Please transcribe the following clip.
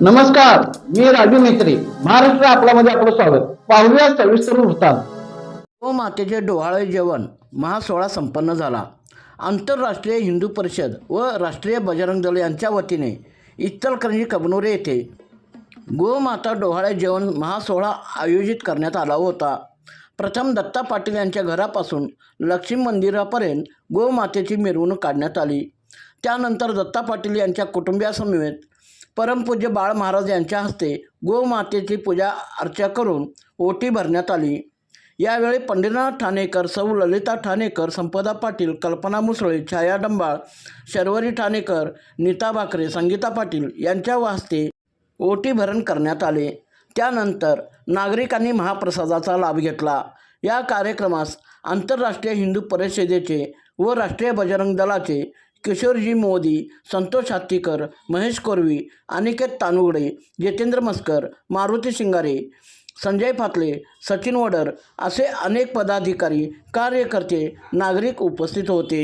नमस्कार मी राजू मेत्री महाराष्ट्र आपल्यामध्ये आपलं स्वागत. पाहूया सविस्तर वृत्तांत. व मातेचे डोहाळे जेवण. महासोहळा संपन्न झाला. आंतरराष्ट्रीय हिंदू परिषद व राष्ट्रीय बजरंग दल यांच्या वतीने इचलकरंजी कबनोरे येथे गोमाता डोहाळे जेवण महासोहळा आयोजित करण्यात आला होता. प्रथम दत्ता पाटील यांच्या घरापासून लक्ष्मी मंदिरापर्यंत गोमातेची मिरवणूक काढण्यात आली. त्यानंतर दत्ता पाटील यांच्या कुटुंबियासमवेत परमपूज्य बाळ महाराज यांच्या हस्ते गोमातेची पूजा अर्चा करून ओटी भरण्यात आली. यावेळी पंढरीनाथ ठाणेकर सौ ललिता ठाणेकर संपदा पाटील कल्पना मुसळे छाया डंबाळ शर्वरी ठाणेकर नीता बाकरे संगीता पाटील यांच्या हस्ते ओटी भरण करण्यात आले. त्यानंतर नागरिकांनी महाप्रसादाचा लाभ घेतला. या कार्यक्रमास आंतरराष्ट्रीय हिंदू परिषदेचे व राष्ट्रीय बजरंग दलाचे किशोरजी मोदी संतोष हत्तीकर महेश कोरवी अनिकेत तानुगडे जितेंद्र मस्कर मारुती शिंगारे संजय फातले सचिन वडर असे अनेक पदाधिकारी कार्यकर्ते नागरिक उपस्थित होते.